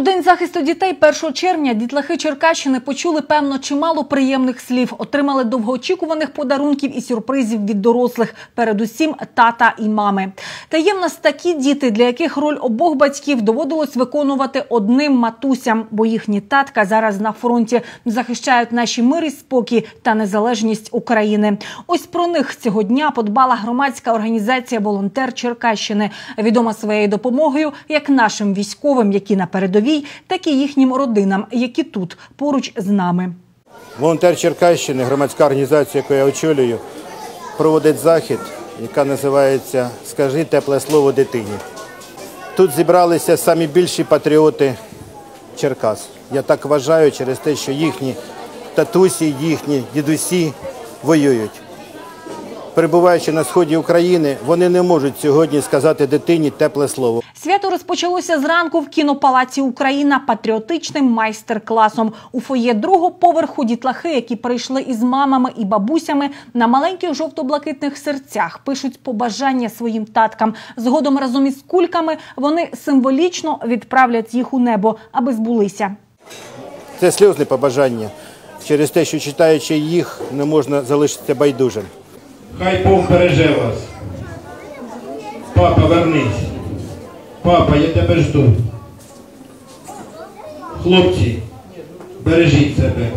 У день захисту дітей 1 червня дітлахи Черкащини почули певно чимало приємних слів, отримали довгоочікуваних подарунків і сюрпризів від дорослих, передусім тата і мами. Та є в нас такі діти, для яких роль обох батьків доводилось виконувати одним матусям, бо їхні татка зараз на фронті захищають наші мир і спокій та незалежність України. Ось про них цього дня подбала громадська організація Волонтер Черкащини, відома своєю допомогою як нашим військовим, які на передовій, так і їхнім родинам, які тут поруч з нами. Волонтер Черкащини, громадська організація, яку я очолюю, проводить захід, яка називається Скажи тепле слово дитині. Тут зібралися самі більші патріоти Черкас. Я так вважаю через те, що їхні татусі, їхні дідусі воюють. Перебуваючи на сході України, вони не можуть сьогодні сказати дитині тепле слово. Свято розпочалося зранку в кінопалаці Україна патріотичним майстер-класом. У фоє другого поверху дітлахи, які прийшли із мамами і бабусями, на маленьких жовто-блакитних серцях пишуть побажання своїм таткам. Згодом разом із кульками вони символічно відправлять їх у небо, аби збулися. Це сльозне побажання через те, що читаючи їх, не можна залишитися байдужим. Хай Бог береже вас. Папа, вернись. Папа, я тебе жду. Хлопці, бережіть себе.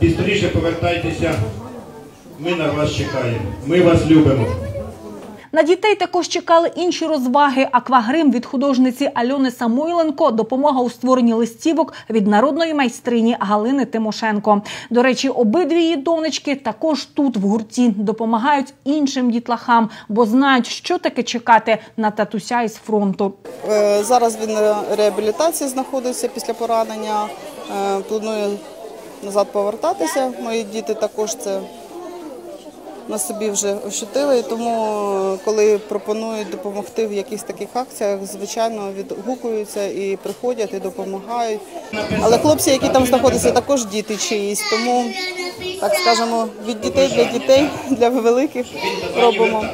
Бістріше повертайтеся. Ми на вас чекаємо. Ми вас любимо. На дітей також чекали інші розваги. Аквагрим від художниці Альони Самойленко, допомога у створенні листівок від народної майстрині Галини Тимошенко. До речі, обидві її донечки також тут в гурті допомагають іншим дітлахам, бо знають, що таке чекати на татуся із фронту. Е, Зараз він на реабілітації знаходиться після поранення. Е, Планує назад повертатися. Мої діти також це на собі вже ощутили. Тому, коли пропонують допомогти в якихось таких акціях, звичайно, відгукуються і приходять, і допомагають. Але хлопці, які там знаходяться, також діти чиїсь. Тому, так скажемо, від дітей для дітей, для великих робимо.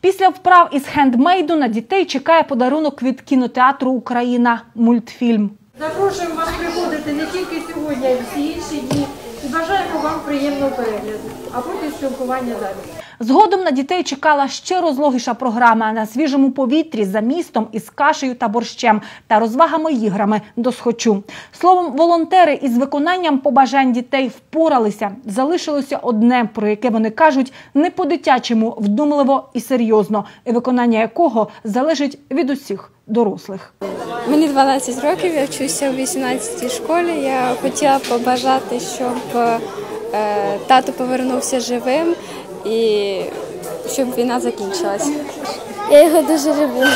Після вправ із хендмейду на дітей чекає подарунок від кінотеатру Україна мультфільм. Запрошуємо вас приходити не тільки сьогодні, а й всі інші дні. І бажаємо вам приємного перегляду, а потім спілкування далі. Згодом на дітей чекала ще розлогіша програма на свіжому повітрі за містом із кашею та борщем та розвагами іграми до схочу. Словом, волонтери із виконанням побажань дітей впоралися. Залишилося одне, про яке вони кажуть, не по-дитячому, вдумливо і серйозно, і виконання якого залежить від усіх дорослих. Мені 12 років, я вчуся у 18-й школі. Я хотіла побажати, щоб е, тато повернувся живим і щоб війна закінчилась. Я його дуже люблю.